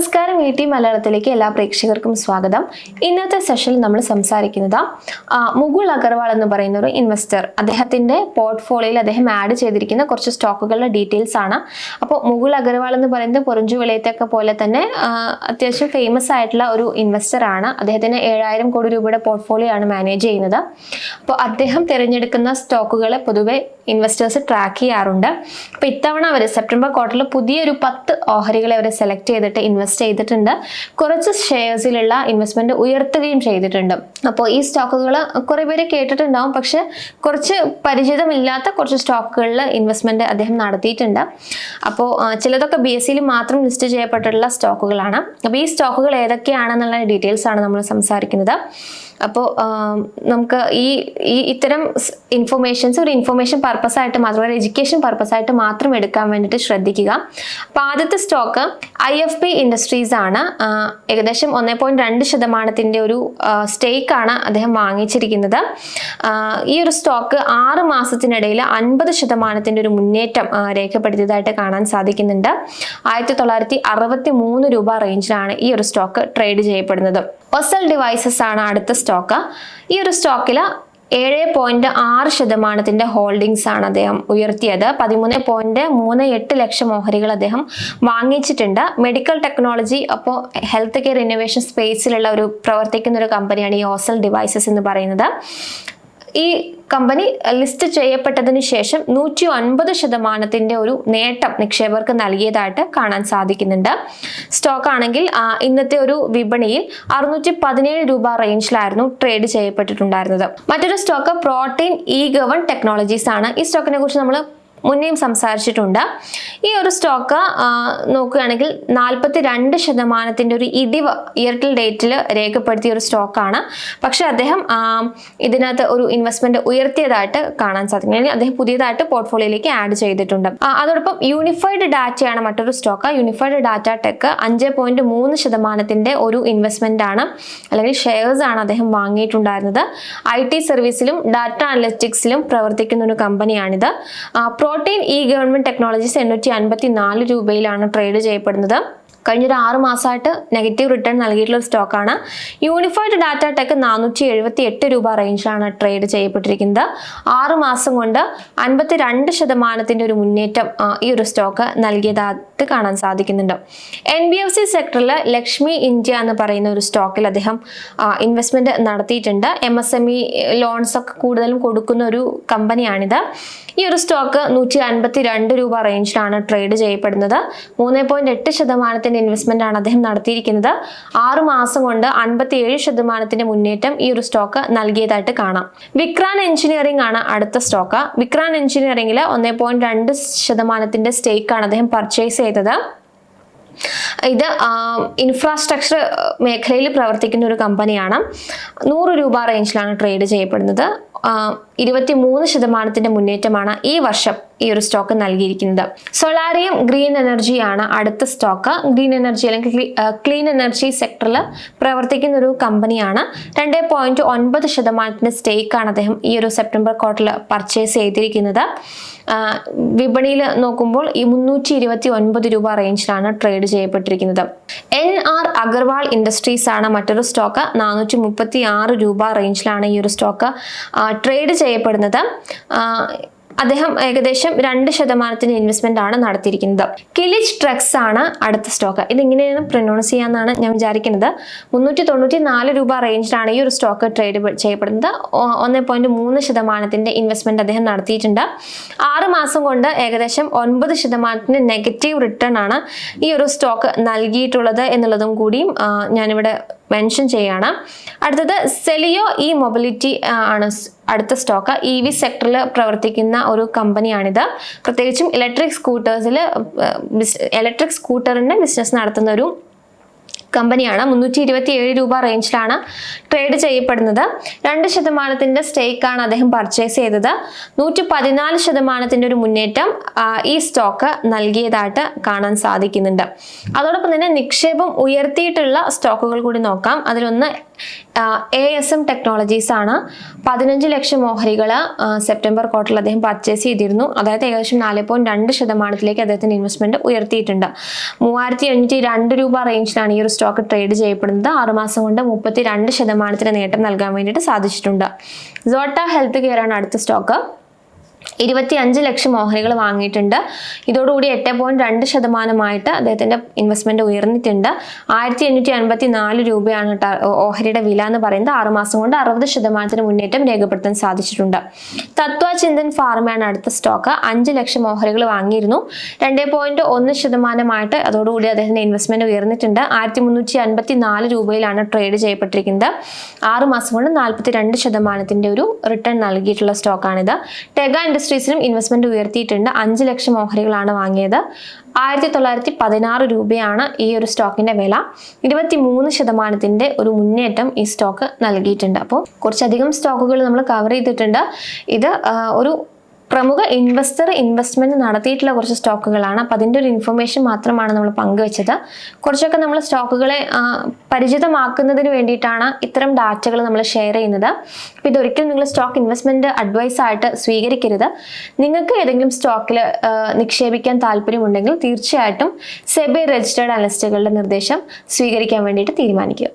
നമസ്കാരം E T മലയാളത്തിലേക്ക് എല്ലാ പ്രേക്ഷകർക്കും സ്വാഗതം. ഇന്നത്തെ സെഷനിൽ നമ്മൾ സംസാരിക്കുന്നത് മുകുൾ അഗർവാൾ എന്ന് പറയുന്ന ഒരു ഇൻവെസ്റ്റർ അദ്ദേഹത്തിന്റെ പോർട്ട്ഫോളിയോയിൽ അദ്ദേഹം ആഡ് ചെയ്തിരിക്കുന്ന കുറച്ച് സ്റ്റോക്കുകളുടെ ഡീറ്റെയിൽസ് ആണ്. അപ്പോൾ മുകുൾ അഗർവാൾ എന്ന് പറയുന്നത് പൊറിഞ്ചു വിളയത്തൊക്കെ പോലെ തന്നെ അത്യാവശ്യം ഫേമസ് ആയിട്ടുള്ള ഒരു ഇൻവെസ്റ്റർ ആണ്. അദ്ദേഹത്തിന് ഏഴായിരം കോടി രൂപയുടെ പോർട്ട്ഫോളിയോ ആണ് മാനേജ് ചെയ്യുന്നത്. അപ്പോൾ അദ്ദേഹം തിരഞ്ഞെടുക്കുന്ന സ്റ്റോക്കുകളെ പൊതുവെ ഇൻവെസ്റ്റേഴ്സ് ട്രാക്ക് ചെയ്യാറുണ്ട്. അപ്പോൾ ഇത്തവണ അവർ സെപ്റ്റംബർ ക്വാർട്ടറിൽ പുതിയൊരു പത്ത് ഓഹരികളെ അവർ സെലക്ട് ചെയ്തിട്ട് ഇൻവെസ്റ്റ് ചെയ്തിട്ടുണ്ട്. കുറച്ച് ഷെയർസിലുള്ള ഇൻവെസ്റ്റ്മെന്റ് ഉയർത്തുകയും ചെയ്തിട്ടുണ്ട്. അപ്പോൾ ഈ സ്റ്റോക്കുകൾ കുറേ പേര് കേട്ടിട്ടുണ്ടാവും. പക്ഷെ കുറച്ച് പരിചിതമില്ലാത്ത കുറച്ച് സ്റ്റോക്കുകളിൽ ഇൻവെസ്റ്റ്മെന്റ് അദ്ദേഹം നടത്തിയിട്ടുണ്ട്. അപ്പോൾ ചിലതൊക്കെ ബി എസ് സിയിൽ മാത്രം ലിസ്റ്റ് ചെയ്യപ്പെട്ടിട്ടുള്ള സ്റ്റോക്കുകളാണ് അപ്പോൾ ഈ സ്റ്റോക്കുകൾ ഏതൊക്കെയാണെന്നുള്ള ഡീറ്റെയിൽസ് ആണ് നമ്മൾ സംസാരിക്കുന്നത്. അപ്പോൾ നമുക്ക് ഈ ഈ ഇത്തരം ഇൻഫർമേഷൻസ് ഒരു ഇൻഫർമേഷൻ പർപ്പസ് ആയിട്ട് മാത്രം ഒരു എഡ്യൂക്കേഷൻ പർപ്പസ് ആയിട്ട് മാത്രം എടുക്കാൻ വേണ്ടിയിട്ട് ശ്രദ്ധിക്കുക. അപ്പോൾ ആദ്യത്തെ stock I F P industries ആണ്. ഏകദേശം ഒന്നേ പോയിന്റ് രണ്ട് ശതമാനത്തിന്റെ ഒരു സ്റ്റേക്ക് ആണ് അദ്ദേഹം വാങ്ങിച്ചിരിക്കുന്നത്. ഈ ഒരു സ്റ്റോക്ക് ആറ് മാസത്തിനിടയിൽ അൻപത് ശതമാനത്തിന്റെ ഒരു മുന്നേറ്റം രേഖപ്പെടുത്തിയതായിട്ട് കാണാൻ സാധിക്കുന്നുണ്ട്. ആയിരത്തി തൊള്ളായിരത്തി അറുപത്തി മൂന്ന് രൂപ റേഞ്ചിലാണ് ഈ ഒരു സ്റ്റോക്ക് ട്രേഡ് ചെയ്യപ്പെടുന്നത്. ഒസൽ ഡിവൈസസ് ആണ് അടുത്ത സ്റ്റോക്ക് ഈ ഒരു സ്റ്റോക്കിൽ ഏഴ് പോയിന്റ് ആറ് ശതമാനത്തിന്റെ ഹോൾഡിംഗ്സ് ആണ് അദ്ദേഹം ഉയർത്തിയത്. പതിമൂന്ന് പോയിന്റ് മൂന്ന് എട്ട് ലക്ഷം ഓഹരികൾ അദ്ദേഹം വാങ്ങിച്ചിട്ടുണ്ട്. മെഡിക്കൽ ടെക്നോളജി അപ്പോൾ ഹെൽത്ത് കെയർ ഇന്നോവേഷൻ സ്പേസിലുള്ള ഒരു പ്രവർത്തിക്കുന്ന ഒരു കമ്പനിയാണ് ഈ ഓസൽ ഡിവൈസസ് എന്ന് പറയുന്നത്. ഈ കമ്പനി ലിസ്റ്റ് ചെയ്യപ്പെട്ടതിന് ശേഷം നൂറ്റി ഒൻപത് ശതമാനത്തിന്റെ ഒരു നേട്ടം നിക്ഷേപകർക്ക് നൽകിയതായിട്ട് കാണാൻ സാധിക്കുന്നുണ്ട്. സ്റ്റോക്ക് ആണെങ്കിൽ ഇന്നത്തെ ഒരു വിപണിയിൽ അറുന്നൂറ്റി പതിനേഴ് രൂപ റേഞ്ചിലായിരുന്നു ട്രേഡ് ചെയ്യപ്പെട്ടിട്ടുണ്ടായിരുന്നത്. മറ്റൊരു stock Protean e gov technologies ആണ്. ഈ സ്റ്റോക്കിനെ കുറിച്ച് നമ്മൾ മുന്നേയും സംസാരിച്ചിട്ടുണ്ട്. ഈ ഒരു സ്റ്റോക്ക് നോക്കുകയാണെങ്കിൽ നാൽപ്പത്തി രണ്ട് ശതമാനത്തിന്റെ ഒരു ഇടിവ് ഇയർട്ടിൽ ഡേറ്റിൽ രേഖപ്പെടുത്തിയ ഒരു സ്റ്റോക്കാണ്. പക്ഷെ അദ്ദേഹം ഇതിനകത്ത് ഒരു ഇൻവെസ്റ്റ്മെന്റ് ഉയർത്തിയതായിട്ട് കാണാൻ സാധിക്കും. അല്ലെങ്കിൽ അദ്ദേഹം പുതിയതായിട്ട് പോർട്ട്ഫോളിയോയിലേക്ക് ആഡ് ചെയ്തിട്ടുണ്ട്. അതോടൊപ്പം യൂണിഫൈഡ് ഡാറ്റയാണ് മറ്റൊരു സ്റ്റോക്ക്. യൂണിഫൈഡ് ഡാറ്റ ടെക് അഞ്ച് പോയിന്റ് മൂന്ന് ശതമാനത്തിന്റെ ഒരു ഇൻവെസ്റ്റ്മെന്റ് ആണ്. അല്ലെങ്കിൽ ഷെയർസ് ആണ് അദ്ദേഹം വാങ്ങിയിട്ടുണ്ടായിരുന്നത്. ഐ ടി സർവീസിലും ഡാറ്റ അനലറ്റിക്സിലും പ്രവർത്തിക്കുന്ന ഒരു കമ്പനിയാണിത് ആ, പ്രോട്ടീൻ ഇ ഗവൺമെന്റ് ടെക്നോളജീസ് എണ്ണൂറ്റി അൻപത്തി നാല് രൂപയിലാണ് ട്രേഡ് ചെയ്യപ്പെടുന്നത്. കഴിഞ്ഞ ഒരു ആറ് മാസമായിട്ട് നെഗറ്റീവ് റിട്ടേൺ നൽകിയിട്ടുള്ള ഒരു സ്റ്റോക്കാണ് യൂണിഫൈഡ് ഡാറ്റ ടെക് നാനൂറ്റി എഴുപത്തി എട്ട് രൂപ റേഞ്ചിലാണ് ട്രേഡ് ചെയ്യപ്പെട്ടിരിക്കുന്നത്. ആറ് മാസം കൊണ്ട് അൻപത്തി രണ്ട് ശതമാനത്തിന്റെ ഒരു മുന്നേറ്റം ഈ ഒരു സ്റ്റോക്ക് നൽകിയതായിട്ട് കാണാൻ സാധിക്കുന്നുണ്ട്. എൻ ബി എഫ് സി സെക്ടറിൽ ലക്ഷ്മി ഇന്ത്യ എന്ന് പറയുന്ന ഒരു സ്റ്റോക്കിൽ അദ്ദേഹം ഇൻവെസ്റ്റ്മെന്റ് നടത്തിയിട്ടുണ്ട്. M S M E loans ഒക്കെ കൂടുതലും കൊടുക്കുന്ന ഒരു കമ്പനിയാണിത്. ഈ ഒരു സ്റ്റോക്ക് നൂറ്റി അൻപത്തി രണ്ട് രൂപ റേഞ്ചിലാണ് ട്രേഡ് ചെയ്യപ്പെടുന്നത്. മൂന്ന് പോയിന്റ് എട്ട് ശതമാനത്തിന്റെ ഇൻവെസ്റ്റ്മെന്റ് ആണ് അദ്ദേഹം നടത്തിയിരിക്കുന്നത്. ആറു മാസം കൊണ്ട് അൻപത്തി ഏഴ് ശതമാനത്തിന്റെ മുന്നേറ്റം ഈ ഒരു സ്റ്റോക്ക് നൽകിയതായിട്ട് കാണാം. വിക്രാൻ എഞ്ചിനീയറിംഗ് ആണ് അടുത്ത സ്റ്റോക്ക്. വിക്രാൻ എഞ്ചിനീയറിംഗിൽ ഒന്നേ പോയിന്റ് രണ്ട് ശതമാനത്തിന്റെ സ്റ്റേക്ക് ആണ് അദ്ദേഹം പർച്ചേസ് ഇത് ഇൻഫ്രാസ്ട്രക്ചർ മേഖലയിൽ പ്രവർത്തിക്കുന്ന ഒരു കമ്പനിയാണ്. നൂറ് രൂപ റേഞ്ചിലാണ് ട്രേഡ് ചെയ്യപ്പെടുന്നത്. ഇരുപത്തി മൂന്ന് ശതമാനത്തിന്റെ മുന്നേറ്റമാണ് ഈ വർഷം ഈ ഒരു സ്റ്റോക്ക് നൽകിയിരിക്കുന്നത്. സൊളാരിയം ഗ്രീൻ എനർജിയാണ് അടുത്ത സ്റ്റോക്ക്. ഗ്രീൻ എനർജി അല്ലെങ്കിൽ ക്ലീൻ എനർജി സെക്ടറിൽ പ്രവർത്തിക്കുന്ന ഒരു കമ്പനിയാണ്. രണ്ട് പോയിന്റ് ഒൻപത് ശതമാനത്തിന്റെ സ്റ്റേക്കാണ് അദ്ദേഹം ഈ ഒരു സെപ്റ്റംബർ ക്വാർട്ടറിൽ പർച്ചേസ് ചെയ്തിരിക്കുന്നത്. വിപണിയിൽ നോക്കുമ്പോൾ ഈ മുന്നൂറ്റി ഇരുപത്തി ഒൻപത് രൂപ റേഞ്ചിലാണ് ട്രേഡ് ചെയ്യപ്പെട്ടിരിക്കുന്നത്. എൻ ആർ അഗർവാൾ ഇൻഡസ്ട്രീസ് ആണ് മറ്റൊരു സ്റ്റോക്ക്. നാനൂറ്റി മുപ്പത്തി ആറ് രൂപ റേഞ്ചിലാണ് ഈ ഒരു സ്റ്റോക്ക് ട്രേഡ് ചെയ്യപ്പെടുന്നത്. അദ്ദേഹം ഏകദേശം രണ്ട് ശതമാനത്തിന്റെ ഇൻവെസ്റ്റ്മെന്റ് ആണ് നടത്തിയിരിക്കുന്നത്. കിലിച്ച് ട്രക്സ് ആണ് അടുത്ത സ്റ്റോക്ക് ഇത് ഇങ്ങനെയാണ് പ്രൊനൗൺസ് ചെയ്യാന്നാണ് ഞാൻ വിചാരിക്കുന്നത്. മുന്നൂറ്റി തൊണ്ണൂറ്റി നാല് രൂപ റേഞ്ചിലാണ് ഈ ഒരു സ്റ്റോക്ക് ട്രേഡ് ചെയ്യപ്പെടുന്നത്. ഒന്ന് പോയിന്റ് മൂന്ന് ശതമാനത്തിന്റെ ഇൻവെസ്റ്റ്മെന്റ് അദ്ദേഹം നടത്തിയിട്ടുണ്ട്. ആറ് മാസം കൊണ്ട് ഏകദേശം ഒൻപത് ശതമാനത്തിന്റെ നെഗറ്റീവ് റിട്ടേൺ ആണ് ഈ ഒരു സ്റ്റോക്ക് നൽകിയിട്ടുള്ളത് എന്നുള്ളതും കൂടിയും ഞാനിവിടെ മെൻഷൻ ചെയ്യാണ്. അടുത്തത് സെലിയോ ഇ മൊബിലിറ്റി ആണ് അടുത്ത സ്റ്റോക്ക് ഇ വി സെക്ടറിൽ പ്രവർത്തിക്കുന്ന ഒരു കമ്പനിയാണിത്. പ്രത്യേകിച്ചും ഇലക്ട്രിക് സ്കൂട്ടേഴ്സിൽ ഇലക്ട്രിക് സ്കൂട്ടറിന്റെ ബിസിനസ് നടത്തുന്ന ഒരു കമ്പനിയാണ്. മുന്നൂറ്റി ഇരുപത്തി ഏഴ് രൂപ റേഞ്ചിലാണ് ട്രേഡ് ചെയ്യപ്പെടുന്നത്. രണ്ട് ശതമാനത്തിന്റെ സ്റ്റേക്കാണ് അദ്ദേഹം പർച്ചേസ് ചെയ്തത്. നൂറ്റി പതിനാല് ശതമാനത്തിന്റെ ഒരു മുന്നേറ്റം ഈ സ്റ്റോക്ക് നൽകിയതായിട്ട് കാണാൻ സാധിക്കുന്നുണ്ട്. അതോടൊപ്പം തന്നെ നിക്ഷേപം ഉയർത്തിയിട്ടുള്ള സ്റ്റോക്കുകൾ കൂടി നോക്കാം. അതിലൊന്ന് എ എസ് എം ടെക്നോളജീസ് ആണ്. പതിനഞ്ച് ലക്ഷം ഓഹരികൾ സെപ്റ്റംബർ ക്വാർട്ടറിൽ അദ്ദേഹം പർച്ചേസ് ചെയ്തിരുന്നു. അതായത് ഏകദേശം നാല് പോയിന്റ് രണ്ട് ശതമാനത്തിലേക്ക് അദ്ദേഹത്തിന്റെ ഇൻവെസ്റ്റ്മെന്റ് ഉയർത്തിയിട്ടുണ്ട്. മൂവായിരത്തി എണ്ണൂറ്റി രണ്ട് രൂപ റേഞ്ചിലാണ് ഈ ഒരു സ്റ്റോക്ക് ട്രേഡ് ചെയ്യപ്പെടുന്നത്. ആറുമാസം കൊണ്ട് മുപ്പത്തി രണ്ട് ശതമാനത്തിന് നേട്ടം നൽകാൻ വേണ്ടിയിട്ട് സാധിച്ചിട്ടുണ്ട്. സോട്ട ഹെൽത്ത് കെയർ ആണ് അടുത്ത സ്റ്റോക്ക് ഇരുപത്തി അഞ്ച് ലക്ഷം ഓഹരികൾ വാങ്ങിയിട്ടുണ്ട്. ഇതോടുകൂടി എട്ട് പോയിന്റ് രണ്ട് ശതമാനമായിട്ട് അദ്ദേഹത്തിന്റെ ഇൻവെസ്റ്റ്മെന്റ് ഉയർന്നിട്ടുണ്ട്. ആയിരത്തി എണ്ണൂറ്റി അൻപത്തി നാല് രൂപയാണ് ഓഹരിയുടെ വില എന്ന് പറയുന്നത്. ആറുമാസം കൊണ്ട് അറുപത് ശതമാനത്തിന് മുന്നേറ്റം രേഖപ്പെടുത്താൻ സാധിച്ചിട്ടുണ്ട്. തത്വ ചിന്തൻ ഫാർമയാണ് അടുത്ത സ്റ്റോക്ക് അഞ്ച് ലക്ഷം ഓഹരികൾ വാങ്ങിയിരുന്നു. രണ്ട് പോയിന്റ് ഒന്ന് ശതമാനമായിട്ട് അതോടുകൂടി അദ്ദേഹത്തിന്റെ ഇൻവെസ്റ്റ്മെന്റ് ഉയർന്നിട്ടുണ്ട്. ആയിരത്തി മുന്നൂറ്റി അൻപത്തി നാല് രൂപയിലാണ് ട്രേഡ് ചെയ്യപ്പെട്ടിരിക്കുന്നത്. ആറുമാസം കൊണ്ട് നാൽപ്പത്തി രണ്ട് ശതമാനത്തിന്റെ ഒരു റിട്ടേൺ നൽകിയിട്ടുള്ള സ്റ്റോക്കാണിത് ടെഗ ഇൻഡസ്ട്രീസിനും ഇൻവെസ്റ്റ്മെന്റ് ഉയർത്തിയിട്ടുണ്ട്. അഞ്ച് ലക്ഷം ഓഹരികളാണ് വാങ്ങിയത്. ആയിരത്തി തൊള്ളായിരത്തി പതിനാറ് രൂപയാണ് ഈ ഒരു സ്റ്റോക്കിന്റെ വില. ഇരുപത്തി മൂന്ന് ശതമാനത്തിന്റെ ഒരു മുന്നേറ്റം ഈ സ്റ്റോക്ക് നൽകിയിട്ടുണ്ട്. അപ്പോൾ കുറച്ചധികം സ്റ്റോക്കുകൾ നമ്മൾ കവർ ചെയ്തിട്ടുണ്ട്. ഇത് ഒരു പ്രമുഖ ഇൻവെസ്റ്റർ ഇൻവെസ്റ്റ്മെന്റ് നടത്തിയിട്ടുള്ള കുറച്ച് സ്റ്റോക്കുകളാണ്. അപ്പം അതിന്റെ ഒരു ഇൻഫർമേഷൻ മാത്രമാണ് നമ്മൾ പങ്കുവെച്ചത്. കുറച്ചൊക്കെ നമ്മൾ സ്റ്റോക്കുകളെ പരിചിതമാക്കുന്നതിന് വേണ്ടിയിട്ടാണ് ഇത്തരം ഡാറ്റകൾ നമ്മൾ ഷെയർ ചെയ്യുന്നത്. അപ്പൊ ഇതൊരിക്കലും നിങ്ങൾ സ്റ്റോക്ക് ഇൻവെസ്റ്റ്മെന്റ് അഡ്വൈസ് ആയിട്ട് സ്വീകരിക്കരുത്. നിങ്ങൾക്ക് ഏതെങ്കിലും സ്റ്റോക്കിൽ നിക്ഷേപിക്കാൻ താല്പര്യമുണ്ടെങ്കിൽ തീർച്ചയായിട്ടും സെബി രജിസ്റ്റേർഡ് അനലിസ്റ്റുകളുടെ നിർദ്ദേശം സ്വീകരിക്കാൻ വേണ്ടിയിട്ട് തീരുമാനിക്കുക.